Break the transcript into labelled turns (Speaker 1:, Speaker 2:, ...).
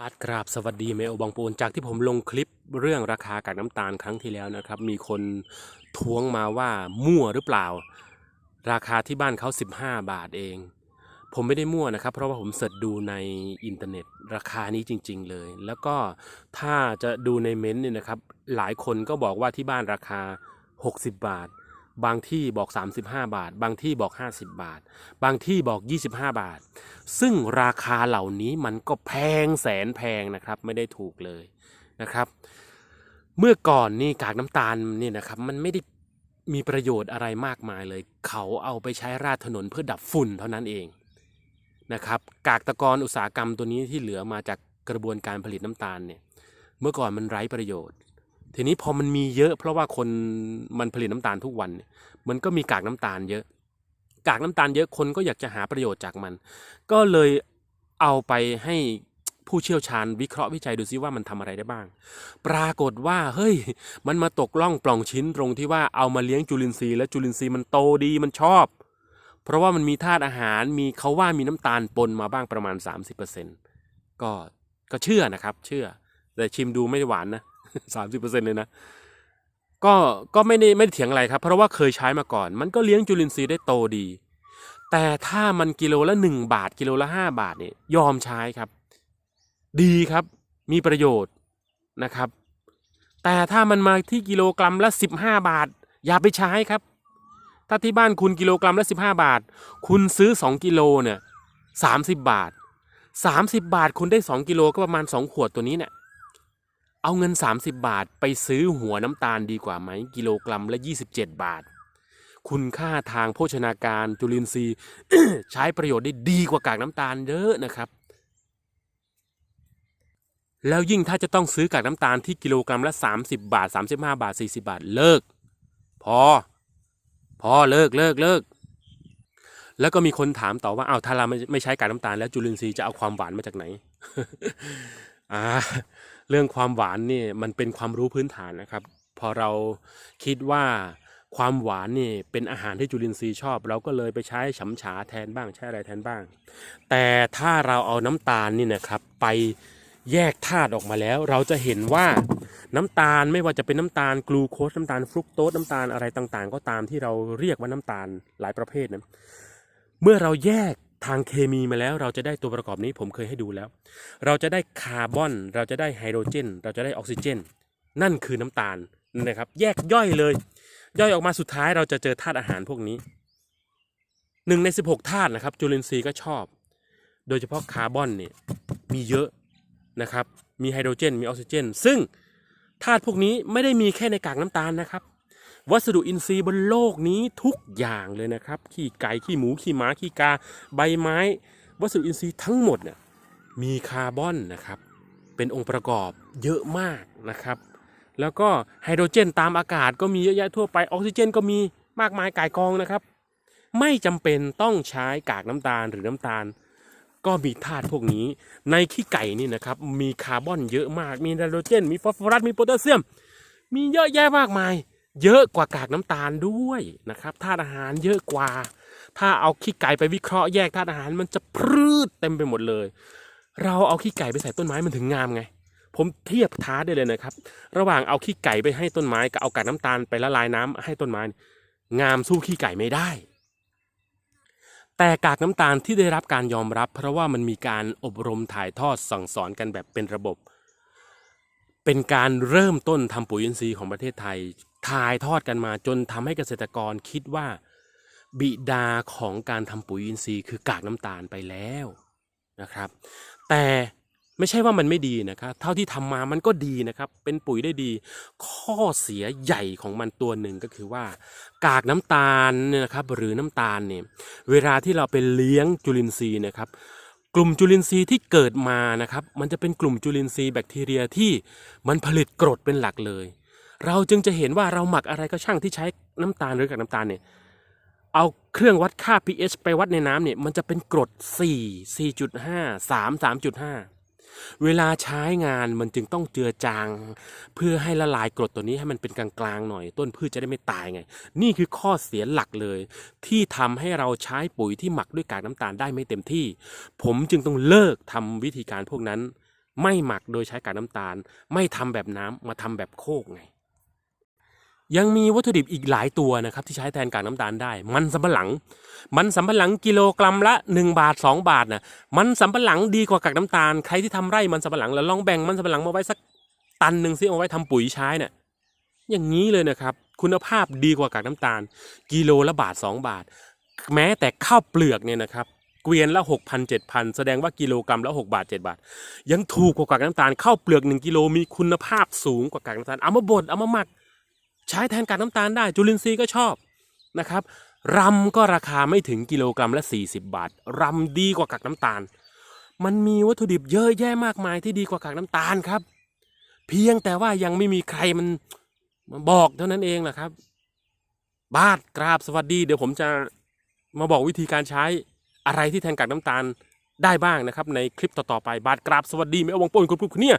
Speaker 1: อาดกราบสวัสดีเมลบองปูนจากที่ผมลงคลิปเรื่องราคากากน้ำตาลครั้งที่แล้วนะครับ มีคนท้วงมาว่ามั่วหรือเปล่า ราคาที่บ้านเขา 15 บาทเอง ผมไม่ได้มั่วนะครับ เพราะว่าผมเสิร์ชดูในอินเทอร์เน็ตราคานี้จริง ๆ เลย แล้วก็ถ้าจะดูในเม้นต์เนี่ยนะครับ หลายคนก็บอกว่าที่บ้านราคา 60 บาท บางที่บอก 35 บาท บางที่บอก 50 บาท บางที่บอก 25 บาท ซึ่งราคาเหล่านี้มันก็แพงแสนแพงนะครับ ไม่ได้ถูกเลยนะครับ เมื่อก่อนนี่กากน้ำตาลนี่นะครับมันไม่ได้มีประโยชน์อะไรมากมายเลย เขาเอาไปใช้ราดถนนเพื่อดับฝุ่นเท่านั้นเองนะครับกากตะกอนอุตสาหกรรมตัวนี้ที่เหลือมาจากกระบวนการผลิตน้ำตาลเนี่ยเมื่อก่อนมันไร้ประโยชน์ ทีนี้พอมันมีเยอะเพราะว่าคนมันผลิตน้ำตาลทุกวันมันก็มีกากน้ำตาลเยอะ กากน้ำตาลเยอะคนก็อยากจะหาประโยชน์จากมัน ก็เลยเอาไปให้ผู้เชี่ยวชาญวิเคราะห์วิจัยดูซิว่ามันทำอะไรได้บ้าง ปรากฏว่าเฮ้ย มันมาตกล่องปล่องชิ้นตรงที่ว่าเอามาเลี้ยงจุลินทรีย์และจุลินทรีย์มันโตดีมันชอบ เพราะว่ามันมีธาตุอาหารมีเขาว่ามีน้ำตาลปนมาบ้างประมาณ 30%ก็ก็เชื่อนะครับ เชื่อ แต่ชิมดูไม่หวานนะ 30%เปอร์เซ็นเลยนะ ก็ก็ไม่ได้ไม่ได้เถียงอะไรครับ เพราะว่าเคยใช้มาก่อน มันก็เลี้ยงจุลินทรีย์ได้โตดี แต่ถ้ามันกิโลละ1บาทกิโลละ5บาทเนี่ยยอมใช้ครับ ดีครับ มีประโยชน์นะครับ แต่ถ้ามันมาที่กิโลกรัมละ15บห้าบาท อย่าไปใช้ครับ ถ้าที่บ้านคุณกิโลกรัมละ15บห้าบาท คุณซื้อ2กิโลเนี่ย30บบาท30บบาทคุณได้2กิโลก็ประมาณ2ขวดตัวนี้เนี่ย เอาเงิน 30 บาทไปซื้อหัวน้ำตาลดีกว่าไหมกิโลกรัมละ 27 บาท คุณค่าทางโภชนาการจุลินทรีย์ใช้ประโยชน์ได้ดีกว่ากากน้ำตาลเยอะนะครับ แล้วยิ่งถ้าจะต้องซื้อกากน้ำตาลที่กิโลกรัมละ 30 บาท 35 บาท 40 บาทเลิก พอ พอเลิกเลิกเลิกแล้วก็มีคนถามต่อว่า เอ้าถ้าเราไม่ไม่ใช้กากน้ำตาลแล้วจุลินทรีย์จะเอาความหวานมาจากไหน อ่าเรื่องความหวานนี่มันเป็นความรู้พื้นฐานนะครับ พอเราคิดว่าความหวานนี่เป็นอาหารที่จุลินทรีย์ชอบ เราก็เลยไปใช้ฉำฉาแทนบ้างใช้อะไรแทนบ้าง แต่ถ้าเราเอาน้ำตาลนี่นะครับไปแยกธาตุออกมาแล้ว เราจะเห็นว่าน้ำตาลไม่ว่าจะเป็นน้ำตาลกลูโคสน้ำตาลฟรุกโตสน้ำตาลอะไรต่างๆ ก็ตามที่เราเรียกว่าน้ำตาลหลายประเภทนะเมื่อเราแยก ทางเคมีมาแล้วเราจะได้ตัวประกอบนี้ผมเคยให้ดูแล้ว เราจะได้คาร์บอน เราจะได้ไฮโดรเจน เราจะได้ออกซิเจน นั่นคือน้ำตาลนะครับ แยกย่อยเลย ย่อยออกมาสุดท้ายเราจะเจอธาตุอาหารพวกนี้หนึ่งใน 16ธาตุนะครับ จุลินทรีย์ก็ชอบ โดยเฉพาะคาร์บอนเนี่ยมีเยอะนะครับ มีไฮโดรเจน มีออกซิเจน ซึ่งธาตุพวกนี้ไม่ได้มีแค่ในกากน้ำตาลนะครับ วัสดุอินทรีย์บนโลกนี้ทุกอย่างเลยนะครับ ขี้ไก่ขี้หมูขี้หมาขี้กา ใบไม้ วัสดุอินทรีย์ทั้งหมดเนี่ยมีคาร์บอนนะครับ เป็นองค์ประกอบเยอะมากนะครับ แล้วก็ไฮโดรเจนตามอากาศก็มีเยอะแยะทั่วไปออกซิเจนก็มีมากมายก่ายกองนะครับ ไม่จำเป็นต้องใช้กากน้ำตาลหรือน้ำตาล ก็มีธาตุพวกนี้ ในขี้ไก่นี่นะครับ มีคาร์บอนเยอะมาก มีไนโตรเจน มีฟอสฟอรัสมีโพแทสเซียม มีเยอะแยะมากมาย เยอะกว่ากากน้ำตาลด้วยนะครับธาตุอาหารเยอะกว่า ถ้าเอาขี้ไก่ไปวิเคราะห์แยกธาตุอาหารมันจะพรืดเต็มไปหมดเลย เราเอาขี้ไก่ไปใส่ต้นไม้มันถึงงามไง ผมเทียบท้าได้เลยนะครับ ระหว่างเอาขี้ไก่ไปให้ต้นไม้กับเอากากน้ำตาลไปละลายน้ำให้ต้นไม้ งามสู้ขี้ไก่ไม่ได้ แต่กากน้ำตาลที่ได้รับการยอมรับ เพราะว่ามันมีการอบรมถ่ายทอดสั่งสอนกันแบบเป็นระบบเป็นการเริ่มต้นทำปุ๋ยอินทรีย์ของประเทศไทย ถ่ายทอดกันมาจนทำให้เกษตรกรคิดว่า บิดาของการทำปุ๋ยอินทรีย์ คือกากน้ำตาลไปแล้วนะครับ แต่ไม่ใช่ว่ามันไม่ดีนะครับ เท่าที่ทำมามันก็ดีนะครับ เป็นปุ๋ยได้ดี ข้อเสียใหญ่ของมันตัวหนึ่งก็คือว่า กากน้ำตาลเนี่ยนะครับ หรือน้ำตาลเนี่ย เวลาที่เราไปเลี้ยงจุลินทรีย์นะครับ กลุ่มจุลินทรีย์ที่เกิดมานะครับ มันจะเป็นกลุ่มจุลินทรีย์แบคทีเรียที่มันผลิตกรดเป็นหลักเลย เราจึงจะเห็นว่าเราหมักอะไรก็ช่างที่ใช้น้ำตาลหรือกากน้ำตาลเนี่ยเอาเครื่องวัดค่า pH ไปวัดในน้ำเนี่ยมันจะเป็นกรด 4 4.5 3 3.5 เวลาใช้งานมันจึงต้องเจือจาง เพื่อให้ละลายกรดตัวนี้ให้มันเป็นกลางๆหน่อย ต้นพืชจะได้ไม่ตายไง นี่คือข้อเสียหลักเลย ที่ทำให้เราใช้ปุ๋ยที่หมักด้วยกากน้ำตาลได้ไม่เต็มที่ ผมจึงต้องเลิกทำวิธีการพวกนั้น ไม่หมักโดยใช้กากน้ำตาล ไม่ทำแบบน้ำมาทำแบบโคกไง ยังมีวัตถุดิบอีกหลายตัวนะครับที่ใช้แทนกากน้ำตาลได้ มันสำปะหลัง มันสำปะหลังกิโลกรัมละ 1 บาท 2 บาทนะมันสำปะหลังดีกว่ากากน้ำตาลใครที่ทำไร่มันสำปะหลังแล้วลองแบ่งมันสำปะหลังมาไว้สักตันหนึ่งซิเอาไว้ทำปุ๋ยใช้เนี่ยอย่างนี้เลยนะครับ คุณภาพดีกว่ากากน้ำตาล กิโลละบาท 2 บาท แม้แต่ข้าวเปลือกเนี่ยนะครับเกวียนละหกพันเจ็ดพันแสดงว่ากิโลกรัมละหกบาทเจ็ดบาท ยังถูกกว่ากากน้ำตาลข้าวเปลือกหนึ่งกิโลมีคุณภาพสูงกว่ากากน้ำตาลเอามาบดเอามาหมัก ใช้แทนกากน้ำตาลได้จุลินทรีย์ก็ชอบนะครับรำก็ราคาไม่ถึงกิโลกรัมละ 40 บาทรำดีกว่ากากน้ำตาล มันมีวัตถุดิบเยอะแยะมากมายที่ดีกว่ากากน้ำตาลครับ เพียงแต่ว่ายังไม่มีใครมันมาบอกเท่านั้นเองแหละครับ บาทกราบสวัสดี เดี๋ยวผมจะมาบอกวิธีการใช้อะไรที่แทนกากน้ำตาลได้บ้างนะครับ ในคลิปต่อๆไปบาทกราบสวัสดีไม่เอาวงโป้นคุณพูดคุณเนี่ย